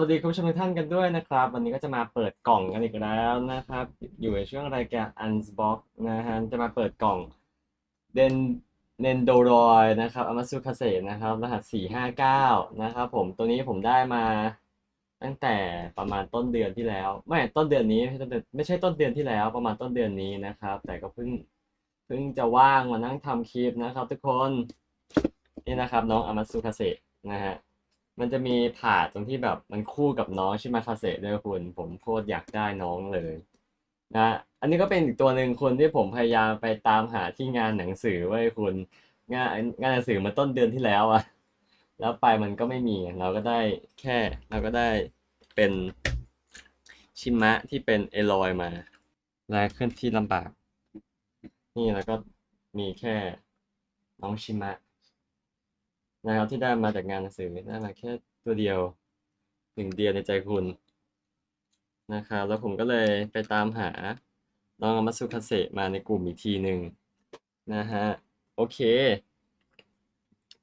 วัสดีคุณผู้ชมทุกท่านกันด้วยนะครับ วันนี้ก็จะมาเปิดกล่องกันอีกแล้วนะครับ อยู่ในช่วงรายการ Unbox นะฮะจะมาเปิดกล่องเดนเนนโดรอยนะครับอามาซุคาเซนะครับ รหัส 459 นะครับผมตัวนี้ผมได้มาตั้งแต่ประมาณต้นเดือนที่แล้ว ไม่ต้นเดือนนี้ไม่ใช่ต้นเดือนไม่ใช่ต้นเดือนที่แล้ว ประมาณต้นเดือนนี้นะครับ แต่ก็เพิ่งเพิ่งจะว่างมานั่งทำคลิปนะครับ ทุกคนนี่นะครับน้องอามาซุคาเซนะฮะ มันจะมีผาดตรงที่แบบมันคู่กับน้องชิมาคาเซด้วยคุณ ผมโคตรอยากได้น้องเลยนะอันนี้ก็เป็นอีกตัวหนึ่งคนที่ผมพยายามไปตามหาที่งานหนังสือไว้คุณ งานงานหนังสือมาต้นเดือนที่แล้วอะแล้วไปมันก็ไม่มีเราก็ได้แค่เราก็ได้เป็นชิมะที่เป็นเอลอยมาลายเคลื่อนที่ลำบาก นี่แล้วก็มีแค่น้องชิมะ นะครับที่ได้มาจากงานหนังสือได้มาแค่ตัวเดียวหนึ่งเดียวในใจคุณนะครับแล้วผมก็เลยไปตามหาน้องอามาสุคาเซมาในกลุ่มอีกทีหนึ่งนะฮะโอเค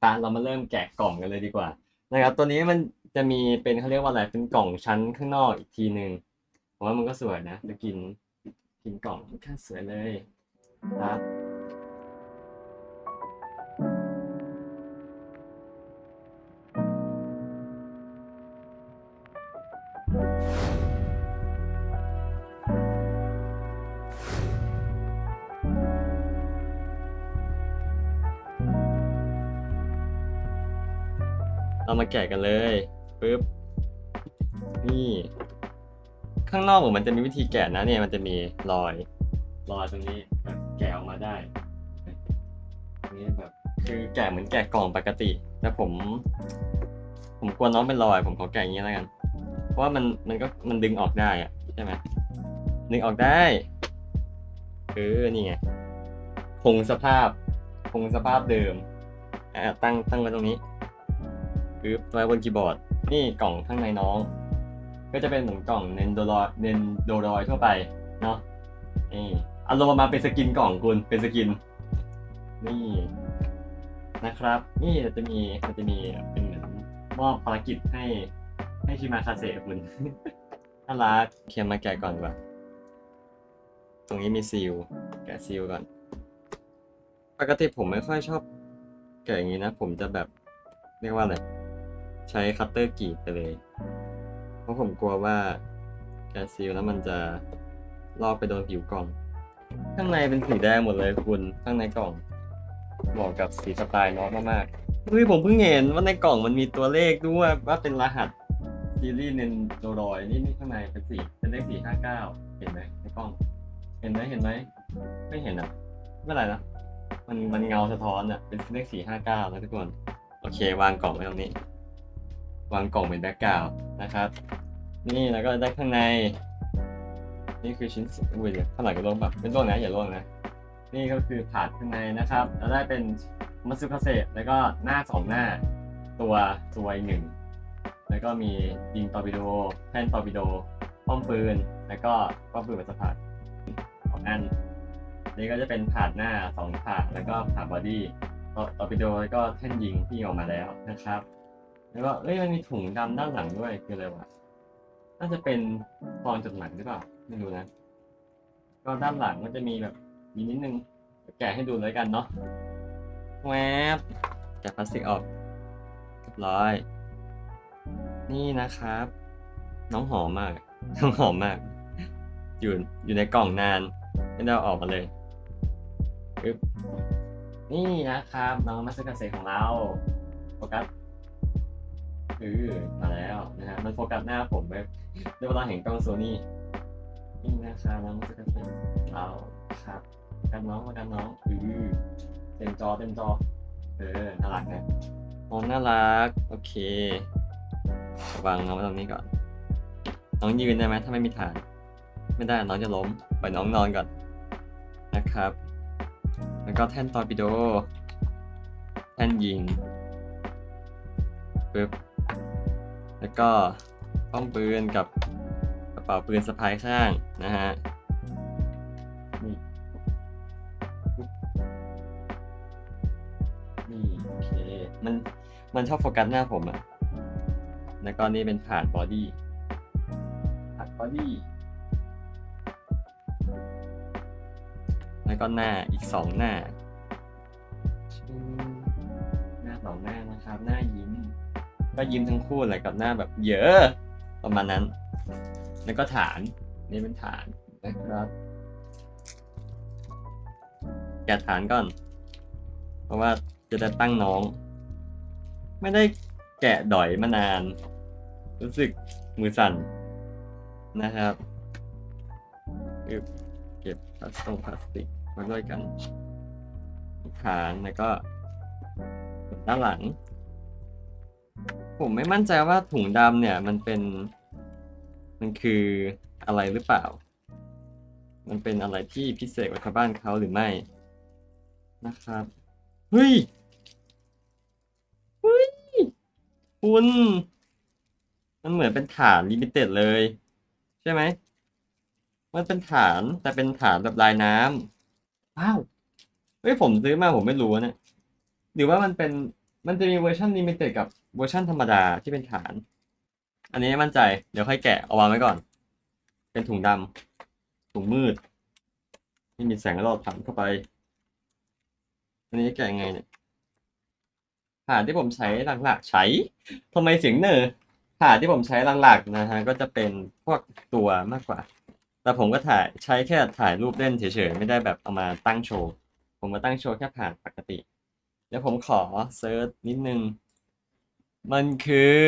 ปาเรามาเริ่มแกะกล่องกันเลยดีกว่านะครับตัวนี้มันจะมีเป็นเขาเรียกว่าอะไรเป็นกล่องชั้นข้างนอกอีกทีหนึ่งผมว่ามันก็สวยนะจะกินกินกล่องค่อนข้างสวยเลยครับ เรามาแกะกันเลยปึ๊บนี่ ข้างนอกผมมันจะมีวิธีแกะนะเนี่ยมันจะมีรอยรอยตรงนี้แบบแกะออกมาได้ตรงนี้แบบคือแกะเหมือนแกะกล่องปกติแต่ผม ผมกลัวน้องเป็นรอย ผมขอแกะอย่างนี้แล้วกัน เพราะว่ามันมันก็มันดึงออกได้อะใช่ไหมดึงออกได้เออนี่ไงคงสภาพคงสภาพเดิมอะตั้งตั้งไว้ตรงนี้ ปึ๊บไว้บนคีย์บอร์ด นี่กล่องข้างในน้อง ก็จะเป็นเหมือนกล่องเนนโดรอยเนนโดรอยทั่วไปเนาะนี่อารมณ์มาเป็นสกินกล่องคุณเป็นสกิน นี่นะครับ นี่จะมีมันจะมีเป็นเหมือนมอบภารกิจให้ให้ชิมาคาเซคุณน่ารักเขียนมาแกะก่อนดีกว่าตรงนี้มีซีลแกะซีลก่อน ปกติผมไม่ค่อยชอบแกะอย่างนี้นะ ผมจะแบบ เรียกว่าอะไร ใช้คัตเตอร์กรีดไปเลย เพราะผมกลัวว่าแกซีลแล้วมันจะลอกไปโดนผิวกล่อง ข้างในเป็นสีแดงหมดเลยคุณข้างในกล่องเหมาะกับสีสไตล์น้องมากๆเฮ้ยผมเพิ่งเห็นว่าในกล่องมันมีตัวเลขด้วยว่าเป็นรหัสซีรีส์เนนโดรอยนี่นี่ข้างในเป็นสีเป็นเลขสี่ห้าเก้าเห็นไหมในกล้อง เห็นไหมเห็นไหมไม่เห็นอะไม่เป็นไรนะมันมันเงาสะท้อนอะเป็นเลขสี่ห้าเก้านะทุกคน โอเควางกล่องไว้ตรงนี้ วางกล่องเป็นแบ็กกราวนะครับ นี่แล้วก็ได้ข้างใน นี่คือชิ้นส่วนอุ้ยเดี๋ยข้างหลังก็ลงแบบเป็นร่วงนะอย่าร่วงนะ นี่ก็คือถาดข้างในนะครับแล้วได้เป็นมัตสึคาเซแล้วก็หน้าสองหน้า ตัวตัวอีกหนึ่งแล้วก็มียิงตอร์ปิโดแท่นตอร์ปิโดป้อมปืน แล้วก็ป้อมปืนแบบสะพานสองอันนี่ก็จะเป็นผาดหน้าสองผาดแล้วก็ผาดบอดี้ตอร์ปิโดแล้วก็แท่นยิงที่ออกมาแล้วนะครับ แล้วก็เอ้ยมันมีถุงดำด้านหลังด้วยคืออะไรวะน่าจะเป็นซองจดหมายหรือเปล่าไม่รู้นะ ก็ด้านหลังมันจะมีแบบมีนิดนึงแกะให้ดูเลยกันเนาะแวบแกะพลาสติกออกเรียบร้อย นี่นะครับ น้องหอมมาก น้องหอมมาก อยู่อยู่ในกล่องนานไม่ได้ออกมาเลยปึ๊บนี่นะครับน้องมาสเตอร์เซของเราโฟกัส ออมาแล้วนะฮะมันโฟกัสหน้าผมไปในเวลาเห็นกล้องโซนี่นี่นะครับน้องมาสเตอร์เซเราครับกันน้องมากันน้องอือเต็มจอเต็มจอ เออน่ารักนะน้องน่ารัก โอเควางน้องไว้ตรงนี้ก่อน น้องยืนได้ไหมถ้าไม่มีฐาน ไม่ได้น้องจะล้มปล่อยน้องนอนก่อนนะครับ แล้วก็แท่นตอร์ปิโด แท่นยิงปึ๊บ แล้วก็ป้อมปืนกับกระเป๋าปืนสะพายข้างนะฮะนี่นี่โอเคมันมันชอบโฟกัสหน้าผมอะแล้วก็นี่เป็นฐานบอดี้ฐานบอดี้แล้วก็หน้าอีกสองหน้า หน้าสองหน้านะครับ หน้ายิ้ม ก็ยิ้มทั้งคู่เลยกับหน้าแบบเยอะประมาณนั้น แล้วก็ฐานนี่เป็นฐานนะครับแกะฐานก่อน เพราะว่าจะได้ตั้งน้อง ไม่ได้แกะดอยมานาน รู้สึกมือสั่นนะครับอึบเก็บพลาสติกพลาสติกมาด้วยกันฐานแล้วก็ด้านหลัง ผมไม่มั่นใจว่าถุงดำเนี่ย มันเป็น มันคืออะไรหรือเปล่า มันเป็นอะไรที่พิเศษกว่าชาวบ้านเขาหรือไม่นะครับเฮ้ยเฮ้ยคุณมันเหมือนเป็นฐานลิมิเต็ดเลย ใช่ไหมมันเป็นฐานแต่เป็นฐานแบบลายน้ำว้าวเฮ้ยผมซื้อมาผมไม่รู้นะหรือว่ามันเป็น มันจะมีเวอร์ชันลิมิเต็ดกับเวอร์ชันธรรมดาที่เป็นฐาน อันนี้มั่นใจ เดี๋ยวค่อยแกะเอาวางไว้ก่อน เป็นถุงดำถุงมืดที่มีแสงรอบผ่านเข้าไป อันนี้แกะยังไงเนี่ยฐานที่ผมใช้หลักๆใช้ทำไมเสียงเนอฐานที่ผมใช้หลักๆนะฮะก็จะเป็นพวกตัวมากกว่า แต่ผมก็ถ่ายใช้แค่ถ่ายรูปเล่นเฉยๆ ไม่ได้แบบเอามาตั้งโชว์ ผมมาตั้งโชว์แค่ผ่านปกติ เดี๋ยวผมขอเซิร์ชนิดนึง มันคือ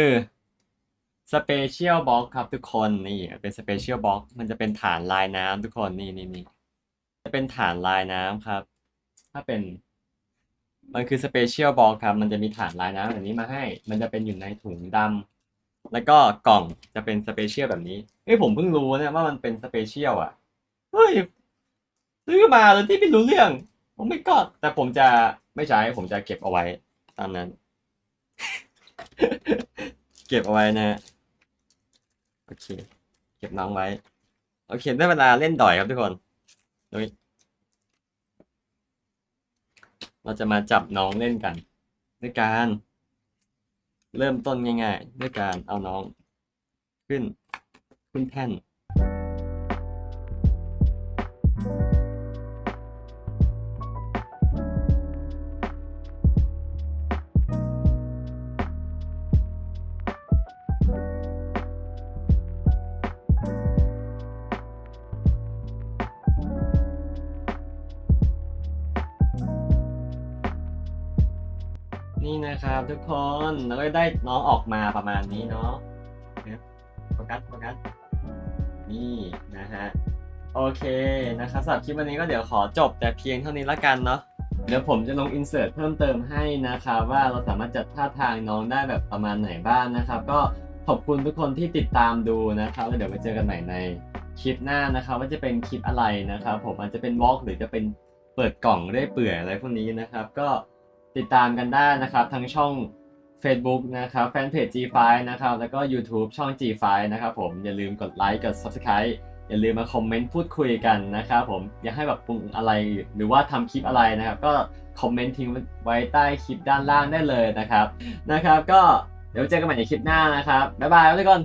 สเปเชียลบล็อกครับทุกคนนี่เป็นสเปเชียลบล็อกมันจะเป็นฐานลายน้ำทุกคนนี่นี่นี่จะเป็นฐานลายน้ำครับ ถ้าเป็นมันคือสเปเชียลบล็อกครับ มันจะมีฐานลายน้ำแบบนี้มาให้ มันจะเป็นอยู่ในถุงดำแล้วก็กล่องจะเป็นสเปเชียลแบบนี้เฮ้ยผมเพิ่งรู้เนี่ยว่ามันเป็นสเปเชียลอะเฮ้ยซื้อมาโดยที่ไม่รู้เรื่อง ผมไม่ก็แต่ผมจะไม่ใช้ผมจะเก็บเอาไว้ตามนั้น เก็บเอาไว้นะโอเค เก็บน้องไว้ โอเคได้เวลาเล่นดอยครับทุกคนโดยเราจะมาจับน้องเล่นกัน ด้วยการ เริ่มต้นง่ายๆ ด้วยการเอาน้อง ขึ้น ขึ้นแท่น นี่นะครับทุกคนเราก็ได้น้องออกมาประมาณนี้เนาะนะครับโฟกัสโฟกัสนี่นะฮะโอเคนะครับสำหรับคลิปวันนี้ก็เดี๋ยวขอจบแต่เพียงเท่านี้ละกันเนาะเดี๋ยวผมจะลงอินเสิร์ตเพิ่มเติมให้นะครับว่าเราสามารถจัดท่าทางน้องได้แบบประมาณไหนบ้างนะครับ ก็ขอบคุณทุกคนที่ติดตามดูนะครับแล้วเดี๋ยวไปเจอกันใหม่ในคลิปหน้านะครับว่าจะเป็นคลิปอะไรนะครับผมอาจจะเป็นวอล์กหรือจะเป็นเปิดกล่องเรื่อยเปื่อยอะไรพวกนี้นะครับ ก็ ติดตามกันได้นะครับ ทั้งช่อง Facebook นะครับแฟนเพจ G5 นะครับ แล้วก็ YouTube ช่อง G5 นะครับผมอย่าลืมกดไลค์กด Subscribe อย่าลืมมาคอมเมนต์พูดคุยกันนะครับผมอยากให้แบบปรุงอะไรหรือว่าทำคลิปอะไรนะครับ ก็คอมเมนต์ทิ้งไว้ใต้คลิปด้านล่างได้เลยนะครับนะครับ ก็เดี๋ยวเจอกันใหม่ในคลิปหน้านะครับบ๊ายบายทุกคน